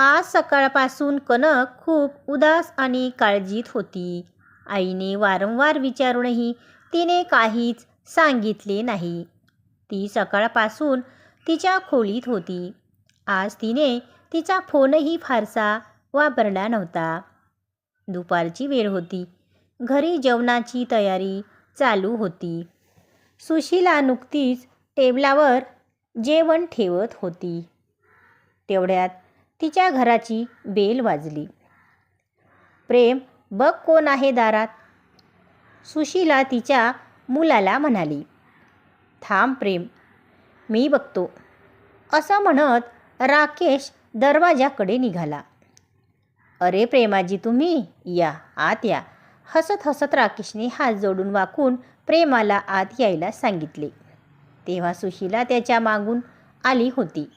आज सकाळपासून कनक खूप उदास आणि काळजीत होती. आईने वारंवार विचारूनही तिने काहीच सांगितले नाही. ती सकाळपासून तिच्या खोलीत होती. आज तिने तिचा फोनही फारसा वापरला नव्हता. दुपारची वेळ होती. घरी जेवणाची तयारी चालू होती. सुशीला नुकतीच टेबलावर जेवण ठेवत होती. तेवढ्यात तिच्या घराची बेल वाजली. प्रेम बघ कोण आहे दारात. सुशीला तिच्या मुलाला म्हणाली. थांब प्रेम मी बघतो. असं म्हणत राकेश दरवाजाकडे निघाला. अरे प्रेमाजी तुम्ही या आत या हसत हसत राकेशने हात जोडून वाकून प्रेमाला आत यायला सांगितले. तेव्हा सुशीला त्याच्या मागून आली होती.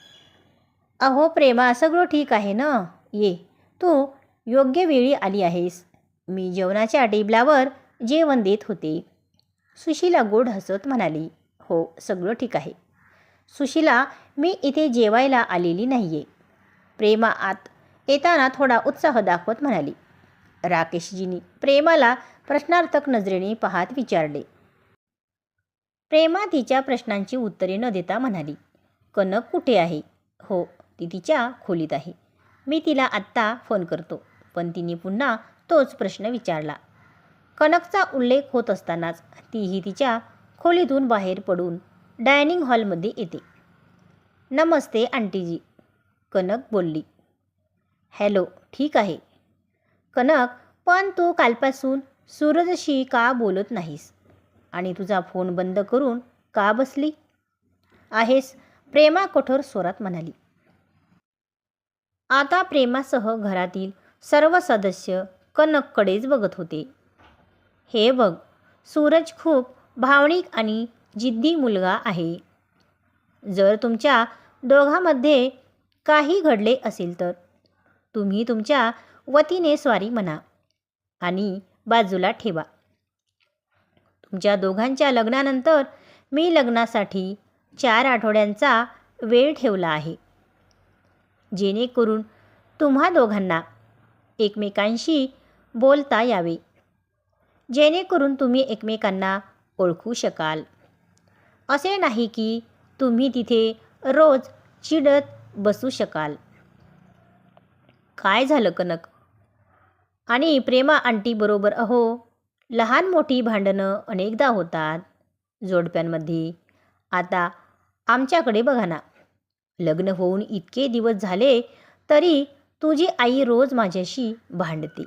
अहो प्रेमा सगळं ठीक आहे ना? ये. तू योग्य वेळी आली आहेस. मी जेवणाच्या टेबलावर जेवण देत होते. सुशीला गोड हसत म्हणाली हो सगळं ठीक आहे. सुशीला मी इथे जेवायला आलेली नाही आहे प्रेमा आत येताना थोडा उत्साह दाखवत म्हणाली. राकेशजींनी प्रेमाला प्रश्नार्थक नजरेने पाहत विचारले. प्रेमा तिच्या प्रश्नांची उत्तरे न देता म्हणाली कनक कुठे आहे? हो ती तिच्या खोलीत आहे. मी तिला आत्ता फोन करतो. पण तिने पुन्हा तोच प्रश्न विचारला. कनकचा उल्लेख होत असतानाच तीही तिच्या खोलीतून बाहेर पडून डायनिंग हॉलमध्ये येते. नमस्ते आंटीजी. कनक बोलली. हॅलो ठीक आहे. कनक पण तू कालपासून सूरजशी का बोलत नाहीस? आणि तुझा फोन बंद करून का बसली? आहेस? प्रेमा कठोर स्वरात म्हणाली. आता प्रेमासह घरातील सर्व सदस्य कनककडेच बघत होते. हे बघ सूरज खूप भावनिक आणि जिद्दी मुलगा आहे. जर तुमच्या दोघांमध्ये काही घडले असेल तर तुम्ही तुमच्या वतीने स्वारी म्हणा आणि बाजूला ठेवा. तुमच्या दोघांच्या लग्नानंतर मी लग्नासाठी चार आठवड्यांचा वेळ ठेवला आहे. जेणेकरून तुम्हा दोघांना एकमेकांशी बोलता यावे. जेणेकरून तुम्ही एकमेकांना ओळखू शकाल. असे नाही की तुम्ही तिथे रोज चिडत बसू शकाल. काय झालं कनक? आणि प्रेमा आंटीबरोबर अहो लहान मोठी भांडणं अनेकदा होतात जोडप्यांमध्ये. आता आमच्याकडे बघा ना. लग्न होऊन इतके दिवस झाले तरी तुझी आई रोज माझ्याशी भांडते.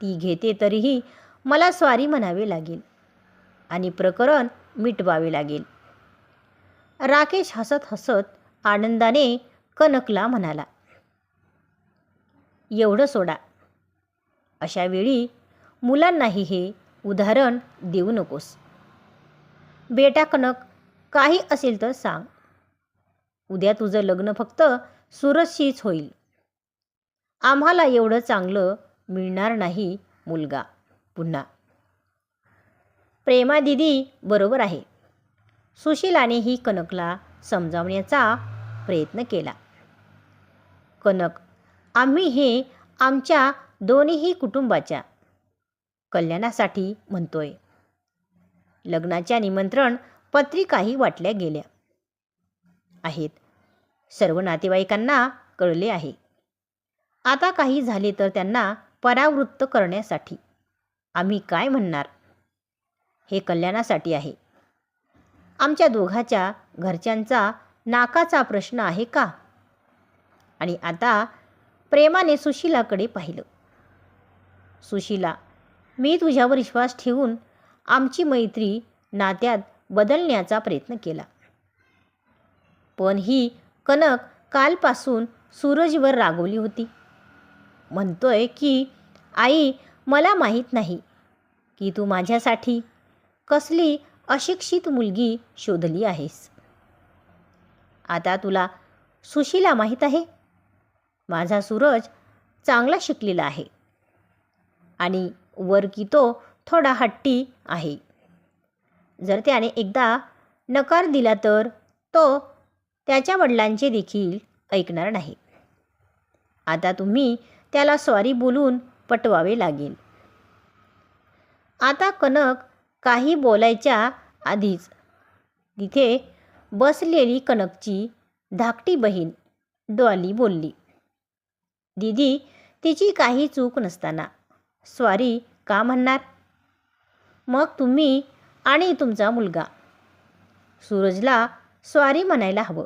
ती घेते तरीही मला स्वारी म्हणावे लागेल आणि प्रकरण मिटवावे लागेल. राकेश हसत हसत आनंदाने कनकला म्हणाला एवढं सोडा. अशा वेळी मुलांनाही हे उदाहरण देऊ नकोस. बेटा कनक काही असेल तर सांग. उद्या तुझं लग्न फक्त सुरजशीच होईल. आम्हाला एवढं चांगलं मिळणार नाही मुलगा. पुन्हा. प्रेमा दिदी बरोबर आहे. सुशीलानेही कनकला समजावण्याचा प्रयत्न केला. कनक आम्ही हे आमच्या दोन्हीही कुटुंबाच्या कल्याणासाठी म्हणतोय. लग्नाच्या निमंत्रण पत्रिकाही वाटल्या गेल्या आहेत. सर्व नातेवाईकांना कळले आहे. आता काही झाले तर त्यांना परावृत्त करण्यासाठी. आम्ही काय म्हणणार? हे कल्याणासाठी आहे. आमच्या दोघाच्या घरच्यांचा नाकाचा प्रश्न आहे का? आणि आता प्रेमाने सुशीलाकडे पाहिलं. सुशीला मी तुझ्यावर विश्वास ठेवून आमची मैत्री नात्यात बदलण्याचा प्रयत्न केला. पण ही कनक कालपासून सूरजवर रागवली होती. म्हणतोय की आई मला माहीत नाही की तू माझ्यासाठी कसली अशिक्षित मुलगी शोधली आहेस. आता तुला सुशीला माहीत आहे? माझा सूरज चांगला शिकलेला आहे आणि वर की तो थोडा हट्टी आहे. जर त्याने एकदा नकार दिला तर तो त्याच्या वडिलांचे देखील ऐकणार नाही. आता तुम्ही त्याला सॉरी बोलून पटवावे लागेल. आता कनक काही बोलायच्या आधीच तिथे बसलेली कनकची धाकटी बहीण डॉली बोलली दीदी तिची काही चूक नसताना स्वारी का म्हणणार? मग तुम्ही आणि तुमचा मुलगा. सूरजला स्वारी म्हणायला हवं.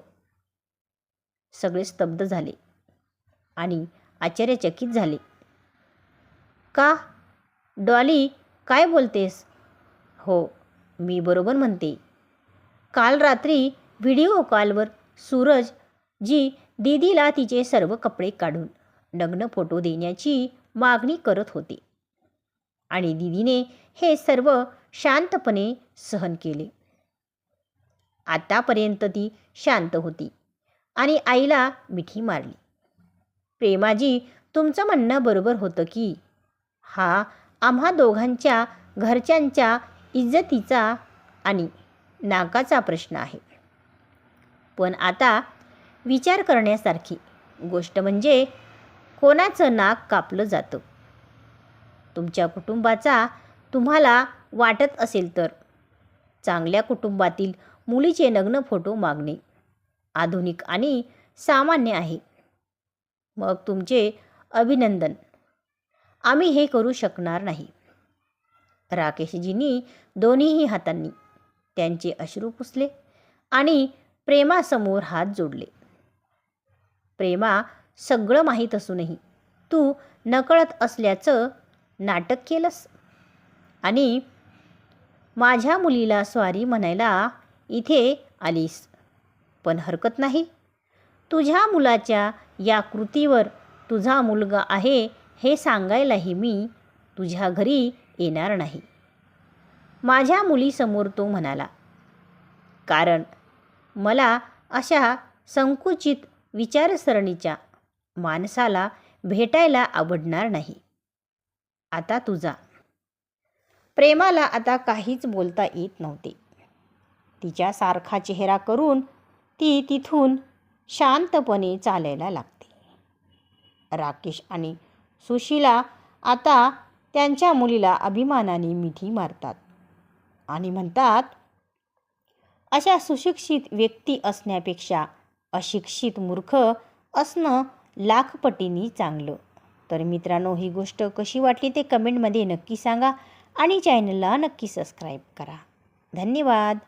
सगळे स्तब्ध झाले आणि आश्चर्यचकित झाले. का? डॉली काय बोलतेस? हो मी बरोबर म्हणते. काल रात्री व्हिडिओ कॉलवर सूरज जी दीदीला तिचे सर्व कपडे काढून नग्न फोटो देण्याची मागणी करत होते आणि दीदीने हे सर्व शांतपणे सहन केले. आतापर्यंत ती शांत होती. आणि आईला मिठी मारली. प्रेमाजी तुमचं म्हणणं बरोबर होतं की हा आम्हा दोघांच्या घरच्यांच्या इज्जतीचा आणि नाकाचा प्रश्न आहे. पण आता विचार करण्यासारखी गोष्ट म्हणजे कोणाचं नाक कापलं जातं? तुमच्या कुटुंबाचा तुम्हाला वाटत असेल तर चांगल्या कुटुंबातील मुलीचे नग्न फोटो मागणे आधुनिक आणि सामान्य आहे. मग तुमचे अभिनंदन. आम्ही हे करू शकणार नाही. राकेशजींनी दोन्हीही हातांनी त्यांचे अश्रू पुसले आणि प्रेमासमोर हात जोडले. प्रेमा सगळं माहीत असूनही तू नकळत असल्याचं नाटक केलंस. आणि माझ्या मुलीला स्वारी म्हणायला इथे आलीस. पण हरकत नाही. तुझ्या मुलाच्या या कृतीवर तुझा मुलगा आहे हे सांगायलाही मी तुझ्या घरी येणार नाही. माझ्या मुलीसमोर तो म्हणाला कारण मला अशा संकुचित विचारसरणीच्या माणसाला भेटायला आवडणार नाही. आता तुझा. प्रेमाला आता काहीच बोलता येत नव्हते. तिच्यासारखा चेहरा करून ती तिथून शांतपणे चालायला लागते. राकेश आणि सुशीला आता त्यांच्या मुलीला अभिमानाने मिठी मारतात आणि म्हणतात अशा सुशिक्षित व्यक्ती असण्यापेक्षा अशिक्षित मूर्ख असणं लाखपटींनी चांगलं. तर मित्रांनो ही गोष्ट कशी वाटली ते कमेंटमध्ये नक्की सांगा आणि चॅनलला नक्की सबस्क्राईब करा. धन्यवाद.